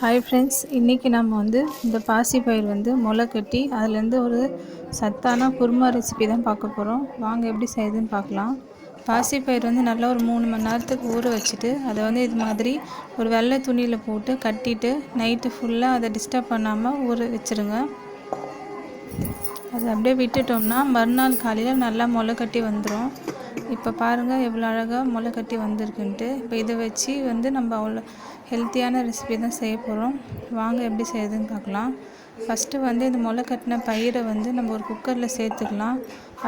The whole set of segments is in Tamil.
ஹாய் ஃப்ரெண்ட்ஸ் இன்றைக்கி நம்ம வந்து இந்த பாசிப்பயிர் வந்து முளை கட்டி அதுலேருந்து ஒரு சத்தான குருமா ரெசிபி தான் பார்க்க போகிறோம் வாங்க எப்படி செய்யுதுன்னு பார்க்கலாம். பாசிப்பயிர் வந்து நல்லா ஒரு மூணு மணி நேரத்துக்கு ஊற வச்சுட்டு அதை வந்து இது மாதிரி ஒரு வெள்ளை துணியில் போட்டு கட்டிட்டு நைட்டு ஃபுல்லாக அதை டிஸ்டர்ப் பண்ணாமல் ஊற வச்சுருங்க. அதை அப்படியே விட்டுட்டோம்னா மறுநாள் காலையில் நல்லா முளை கட்டி வந்துடும் இப்போ பாருங்கள் எவ்வளோ அழகாக முளை கட்டி வந்திருக்குன்ட்டு. இப்போ இதை வச்சு வந்து நம்ம அவ்வளோ ஹெல்த்தியான ரெசிபி தான் செய்ய போகிறோம் வாங்க எப்படி செய்யுதுன்னு பார்க்கலாம். ஃபஸ்ட்டு வந்து இந்த முளை கட்டின பயிரை வந்து நம்ம ஒரு குக்கரில் சேர்த்துக்கலாம்.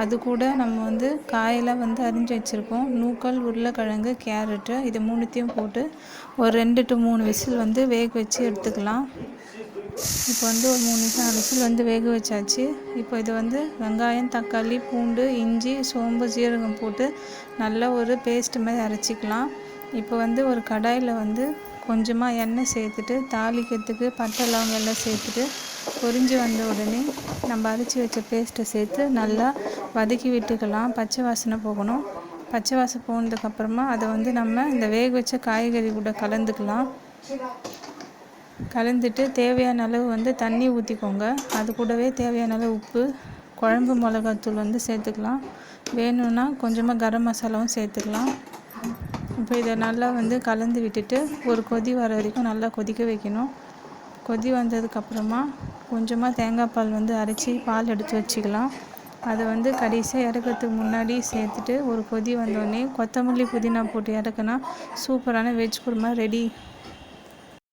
அது கூட நம்ம வந்து காயெல்லாம் வந்து அரிஞ்சு வச்சுருக்கோம் நூக்கல் உருளைக்கிழங்கு கேரட்டு இது மூணுத்தையும் போட்டு ஒரு ரெண்டு டு மூணு விசில் வந்து வேக வச்சு எடுத்துக்கலாம். இப்போ வந்து ஒரு மூணு நிமிஷம் விசில் வந்து வேக வச்சாச்சு. இப்போ இது வந்து வெங்காயம் தக்காளி பூண்டு இஞ்சி சோம்பு ஜீரகம் போட்டு நல்லா ஒரு பேஸ்ட் மாதிரி அரைச்சிக்கலாம். இப்போ வந்து ஒரு கடாயில் வந்து கொஞ்சமாக எண்ணெய் சேர்த்துட்டு தாளிக்கிறதுக்கு பட்டை லவங்க எல்லாம் சேர்த்துட்டு பொரிஞ்சு வந்த உடனே நம்ம அரைச்சி வச்ச பேஸ்ட்டை சேர்த்து நல்லா வதக்கி விட்டுக்கலாம். பச்சை வாசனை போகணும். பச்சை வாசனை போனதுக்கப்புறமா அதை வந்து நம்ம இந்த வேக வச்ச காய்கறி கூட கலந்துக்கலாம். கலந்துட்டு தேவையான அளவு வந்து தண்ணி ஊற்றிக்கோங்க அது கூடவே தேவையான அளவு உப்பு குழம்பு மிளகாத்தூள் வந்து சேர்த்துக்கலாம். வேணும்னா கொஞ்சமாக கரம் மசாலாவும் சேர்த்துக்கலாம். இப்போ இதை நல்லா வந்து கலந்து விட்டுட்டு ஒரு கொதி வர வரைக்கும் நல்லா கொதிக்க வைக்கணும். கொதி வந்ததுக்கப்புறமா கொஞ்சமாக தேங்காய் பால் வந்து அரைச்சி பால் எடுத்து வச்சுக்கலாம். அதை வந்து கடைசியாக இறக்கிறதுக்கு முன்னாடி சேர்த்துட்டு ஒரு கொதி வந்தோடனே கொத்தமல்லி புதினா போட்டு இறக்குனா சூப்பரான வெஜ் குருமா ரெடி